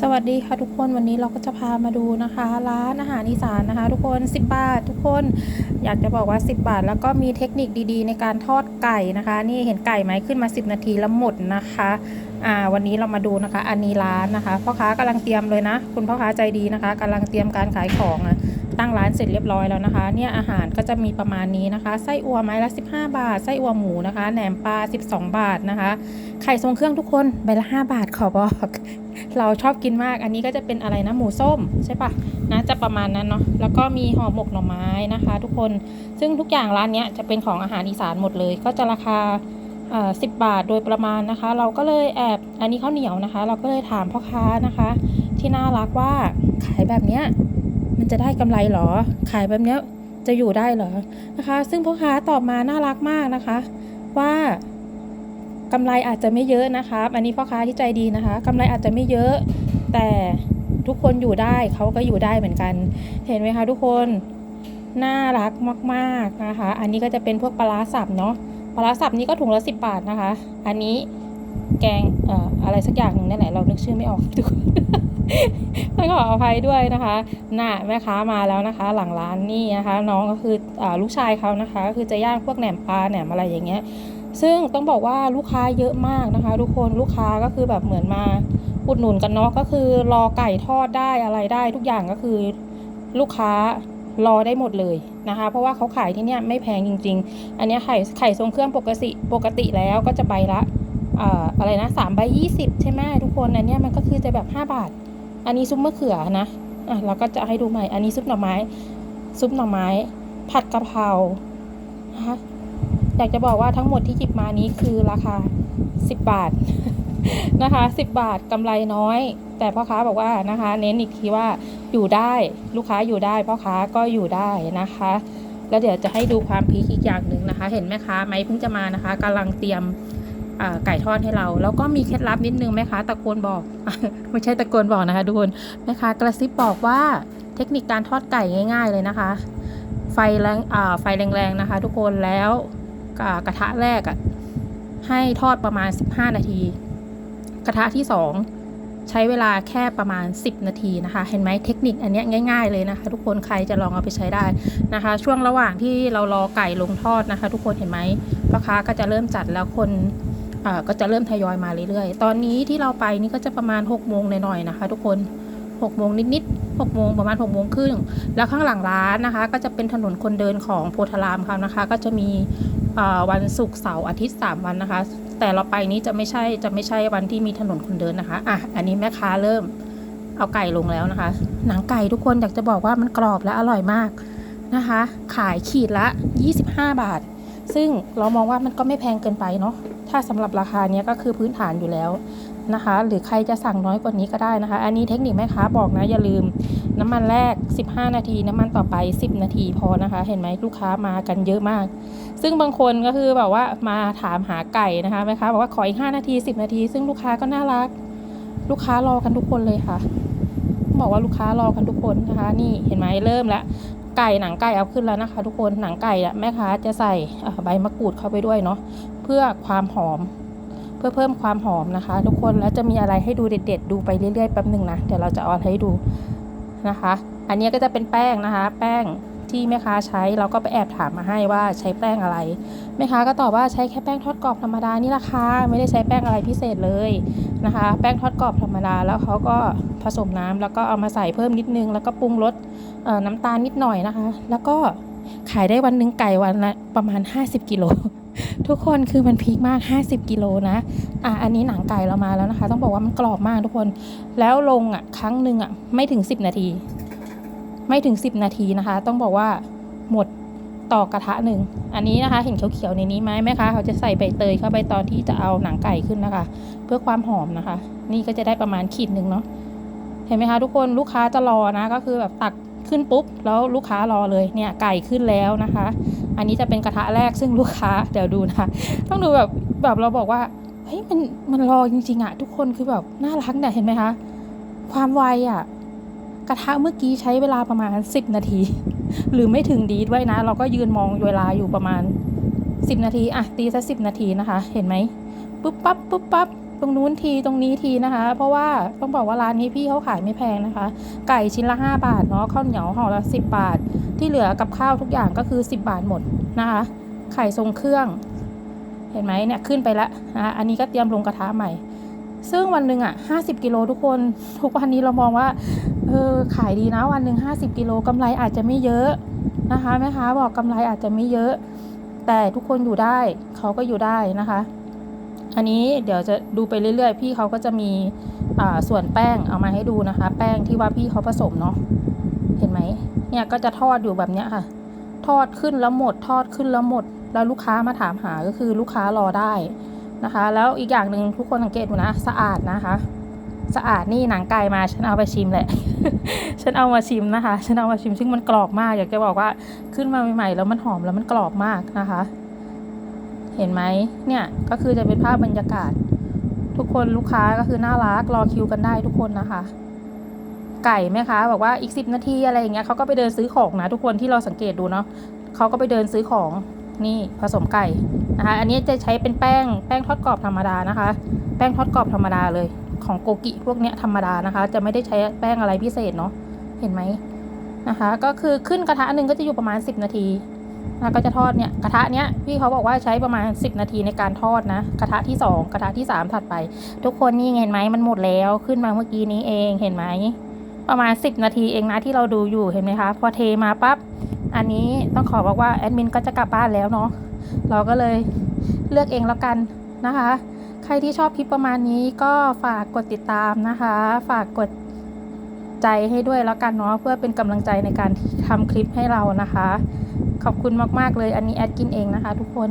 สวัสดีค่ะทุกคนวันนี้เราก็จะพามาดูนะคะ ร้านอาหารอีสานนะคะ ทุกคน 10 บาท ทุกคนอยากจะบอกว่า 10 บาท แล้วก็มีเทคนิคดีๆ ในการทอดไก่นะคะ นี่เห็นไก่ไหมขึ้นมา 10 นาทีแล้วหมดนะคะอ่าวันนี้เรามาดูนะคะ อันนี้ร้านนะคะพ่อค้ากำลังเตรียมเลยนะ คุณพ่อค้าใจดีนะคะกำลังเตรียมการขายของอะ ตั้งร้านเสร็จเรียบร้อยแล้วนะคะ เนี่ยอาหารก็จะมีประมาณนี้นะคะ ไส้อั่วไม้ละ 15 บาท ไส้อั่วหมูนะคะ แหนมปลา 12 บาทนะคะ ไข่ทรงเครื่องทุกคนใบละ 5 บาทขอบอก เราชอบกินมาก อันนี้ก็จะเป็นอะไรนะหมูส้มใช่ปะนะจะประมาณนั้นเนาะ แล้วก็มีห่อหมกหน่อไม้นะคะ ทุกคน ซึ่งทุกอย่างร้านเนี้ยจะเป็นของอาหารอีสานหมดเลย ก็จะราคาอ่อสิบบาทโดยประมาณนะคะ เราก็เลยแอบอันนี้ข้าวเหนียวนะคะ เราก็เลยถามพ่อค้านะคะ ที่น่ารักว่าขายแบบเนี้ย มันจะได้กำไรเหรอ ขายแบบเนี้ยจะอยู่ได้เหรอนะคะ ซึ่งพ่อค้าตอบมาน่ารักมากนะคะ ว่ากำไรอาจจะไม่เยอะนะคะอันนี้พ่อค้าที่ใจดีนะคะกำไรอาจจะไม่เยอะ แต่ทุกคนอยู่ได้เขาก็อยู่ได้เหมือนกัน เห็นไหมคะทุกคนน่ารักมากๆนะคะ อันนี้ก็จะเป็นพวกปลาสับเนาะปลาร้าสับนี้ก็ถุงละสิบบาทนะคะ อันนี้แกงเอ่ออะไรสักอย่างหนึ่งนั่นแหละเรานึกชื่อไม่ออกทุกคน ต้องขออภัยด้วยนะคะน่ะแม่ค้ามาแล้วนะคะ หลังร้านนี่นะคะ น้องก็คืออลูกชายเขานะคะ ก็คือจะย่างพวกแหนมปลาแหนมอะไรอย่างเงี้ย ซึ่งต้องบอกว่าลูกค้าเยอะมากนะคะ ทุกคนลูกค้าก็คือแบบเหมือนมาอุดหนุนกันเนาะก็คือรอไก่ทอดได้อะไรได้ทุกอย่างก็คือลูกค้ารอได้หมดเลยนะคะ เพราะว่าเขาขายที่เนี่ยไม่แพงจริง ๆ อันนี้ไข่ไข่ทรงเครื่องปกติปกติแล้วก็จะใบละอ่าอะไรนะสามใบยี่สิบใช่ไหมทุกคนอันนี้มันก็คือจะแบบห้าบาท อันนี้ซุปมะเขือนะอะเราก็จะให้ดูใหม่ อันนี้ซุปหน่อไม้ ซุปหน่อไม้ ผัดกะเพรานะคะอยากจะบอกว่าทั้งหมดที่หยิบมานี้คือราคา 10 บาทนะคะ10 บาทกำไรน้อย แต่พ่อค้าบอกว่านะคะ เน้นอีกทีว่าอยู่ได้ลูกค้าอยู่ได้พ่อค้าก็อยู่ได้นะคะ แล้วเดี๋ยวจะให้ดูความพีคอีกอย่างหนึ่งนะคะ เห็นแม่ค้าไหมเพิ่งจะมานะคะกำลังเตรียม ไก่ทอดให้เรา แล้วก็มีเคล็ดลับนิดนึงแม่ค้าตะโกนบอก ไม่ใช่ตะโกนบอกนะคะทุกคนแม่ค้ากระซิบบอกว่าเทคนิคการทอดไก่ง่าย ๆเลยนะคะ ไฟแรงไฟแรงๆนะคะ ทุกคนแล้วกระทะแรกอะให้ทอดประมาณ 15 นาที กระทะที่ 2 ใช้เวลาแค่ประมาณ 10 นาทีนะคะ เห็นไหมเทคนิคอันนี้ง่าย ๆ เลยนะคะ ทุกคนใครจะลองเอาไปใช้ได้นะคะ ช่วงระหว่างที่เรารอไก่ลงทอดนะคะ ทุกคนเห็นไหมพ่อค้าก็จะเริ่มจัดแล้วคน ก็จะเริ่มทยอยมาเรื่อยๆ ตอนนี้ที่เราไปนี่ก็จะประมาณ6โมงหน่อยๆนะคะ ทุกคน6โมงนิดๆ6โมงประมาณ6โมงครึ่งแล้วข้างหลังร้านนะคะ ก็จะเป็นถนนคนเดินของโพธารามค่ะนะคะ ก็จะมีวันศุกร์เสาร์อาทิตย์ 3 วันนะคะ แต่เราไปนี้จะไม่ใช่จะไม่ใช่วันที่มีถนนคนเดินนะคะอะอันนี้แม่ค้าเริ่มเอาไก่ลงแล้วนะคะ หนังไก่ทุกคนอยากจะบอกว่ามันกรอบและอร่อยมากนะคะ ขายขีดละ 25 บาท ซึ่งเรามองว่ามันก็ไม่แพงเกินไปเนาะถ้าสำหรับราคาเนี้ยก็คือพื้นฐานอยู่แล้วนะคะ หรือใครจะสั่งน้อยกว่านี้ก็ได้นะคะ อันนี้เทคนิคแม่ค้าบอกนะอย่าลืม น้ำมันแรก 15 นาที น้ำมันต่อไป 10 นาทีพอนะคะ เห็นไหมลูกค้ามากันเยอะมาก ซึ่งบางคนก็คือแบบว่ามาถามหาไก่นะคะแม่ค้าบอกว่าขออีก 5 นาที 10 นาที ซึ่งลูกค้าก็น่ารัก ลูกค้ารอกันทุกคนเลยค่ะ บอกว่าลูกค้ารอกันทุกคนนะคะ นี่เห็นไหมเริ่มแล้ว ไก่หนังไก่เอาขึ้นแล้วนะคะ ทุกคนหนังไก่อะแม่ค้าจะใส่ใบมะกรูดเข้าไปด้วยเนาะเพื่อความหอม เพื่อเพิ่มความหอมนะคะ ทุกคนแล้วจะมีอะไรให้ดูเด็ด ๆ ดูไปเรื่อยๆแป๊บหนึ่งนะเดี๋ยวเราจะเอาให้ดูนะคะ อันนี้ก็จะเป็นแป้งนะคะ แป้งที่แม่ค้าใช้เราก็ไปแอบถามมาให้ว่าใช้แป้งอะไรแม่ค้าก็ตอบว่าใช้แค่แป้งทอดกรอบธรรมดานี่ราคาไม่ได้ใช้แป้งอะไรพิเศษเลย นะคะ แป้งทอดกรอบธรรมดาแล้วเขาก็ผสมน้ำแล้วก็เอามาใส่เพิ่มนิดนึง แล้วก็ปรุงรสน้ำตาลนิดหน่อยนะคะ แล้วก็ขายได้วันนึงไก่วันละประมาณ 50กิโลทุกคนคือมันพีคมาก 50 กิโลนะ อะ อันนี้หนังไก่เรามาแล้วนะคะ ต้องบอกว่ามันกรอบมากทุกคน แล้วลงอะครั้งหนึ่งอะไม่ถึง 10 นาที ไม่ถึง 10 นาทีนะคะ ต้องบอกว่าหมด ต่อกระทะหนึ่ง อันนี้นะคะ เห็นเขียวๆในนี้ไหมแม่คะเขาจะใส่ใบเตยเข้าไปตอนที่จะเอาหนังไก่ขึ้นนะคะ เพื่อความหอมนะคะ นี่ก็จะได้ประมาณขีดหนึ่งเนาะเห็นไหมคะทุกคนลูกค้าจะรอนะก็คือแบบตักขึ้นปุ๊บแล้วลูกค้ารอเลยเนี่ยไก่ขึ้นแล้วนะคะ อันนี้จะเป็นกระทะแรกซึ่งลูกค้าเดี๋ยวดูนะคะต้องดูแบบแบบเราบอกว่าเฮ้ยมันมันรอจริงๆอะทุกคนคือแบบน่ารักเนี่ยเห็นไหมคะความไวอะกระทะเมื่อกี้ใช้เวลาประมาณ 10 นาที หรือไม่ถึงดีด้วยนะ เราก็ยืนมองเวลาอยู่ประมาณ 10 นาทีอะตีซะสินาทีนะคะ เห็นไหมปุ๊บปั๊บปุ๊บปั๊บตรงนู้นทีตรงนี้ทีนะคะ เพราะว่าต้องบอกว่าร้านนี้พี่เขาขายไม่แพงนะคะ ไก่ชิ้นละ 5 บาทเนาะข้าวเหนียวห่อละ 10 บาท ที่เหลือกับข้าวทุกอย่างก็คือ 10 บาทหมดนะคะ ไข่ทรงเครื่อง เห็นไหมเนี่ยขึ้นไปแล้วนะคะอันนี้ก็เตรียมลงกระทะใหม่ ซึ่งวันหนึ่งอะ50กิโลทุกคนทุกวันนี้เรามองว่าเออขายดีนะวันหนึ่ง50กิโลกำไรอาจจะไม่เยอะนะคะแม่ค้าบอกกำไรอาจจะไม่เยอะ แต่ทุกคนอยู่ได้เขาก็อยู่ได้นะคะ อันนี้เดี๋ยวจะดูไปเรื่อยๆ พี่เขาก็จะมีส่วนแป้งเอามาให้ดูนะคะ แป้งที่ว่าพี่เขาผสมเนาะเห็นไหมเนี่ยก็จะทอดอยู่แบบเนี้ยค่ะ ทอดขึ้นแล้วหมด ทอดขึ้นแล้วหมด แล้วลูกค้ามาถามหาก็คือลูกค้ารอได้ นะคะ แล้วอีกอย่างหนึ่งทุกคนสังเกตดูนะ สะอาดนะคะ สะอาดนี่หนังไก่มาฉันเอาไปชิมแหละ ฉันเอามาชิมนะคะ ฉันเอามาชิมซึ่งมันกรอบมาก อยากจะบอกว่าขึ้นมาใหม่ๆแล้วมันหอมแล้วมันกรอบมากนะคะ เห็นไหมเนี่ยก็คือจะเป็นภาพบรรยากาศ ทุกคนลูกค้าก็คือน่ารักรอคิวกันได้ทุกคนนะคะไก่ไหมคะบอกว่าอีกสิบนาทีอะไรอย่างเงี้ยเขาก็ไปเดินซื้อของนะทุกคนที่เราสังเกตดูเนาะเขาก็ไปเดินซื้อของ นี่ผสมไก่นะคะอันนี้จะใช้เป็นแป้งแป้งทอดกรอบธรรมดานะคะ แป้งทอดกรอบธรรมดาเลยของโกกิพวกเนี้ยธรรมดานะคะ จะไม่ได้ใช้แป้งอะไรพิเศษเนาะเห็นไหมนะคะ ก็คือขึ้นกระทะหนึ่งก็จะอยู่ประมาณ 10 นาทีนะก็จะทอดเนี่ยกระทะเนี้ยพี่เขาบอกว่าใช้ประมาณ 10 นาทีในการทอดนะ กระทะที่ 2 กระทะที่ 3 ถัดไป ทุกคนนี่เห็นไหมมันหมดแล้วขึ้นมาเมื่อกี้นี้เองเห็นไหม ประมาณ 10 นาทีเองนะที่เราดูอยู่เห็นไหมคะ พอเทมาปั๊บอันนี้ต้องขอบอกว่าแอดมินก็จะกลับบ้านแล้วเนาะเราก็เลยเลือกเองแล้วกันนะคะ ใครที่ชอบคลิปประมาณนี้ก็ฝากกดติดตามนะคะ ฝากกดใจให้ด้วยแล้วกันเนาะเพื่อเป็นกำลังใจในการทำคลิปให้เรานะคะ ขอบคุณมากๆเลยอันนี้แอดกินเองนะคะ ทุกคน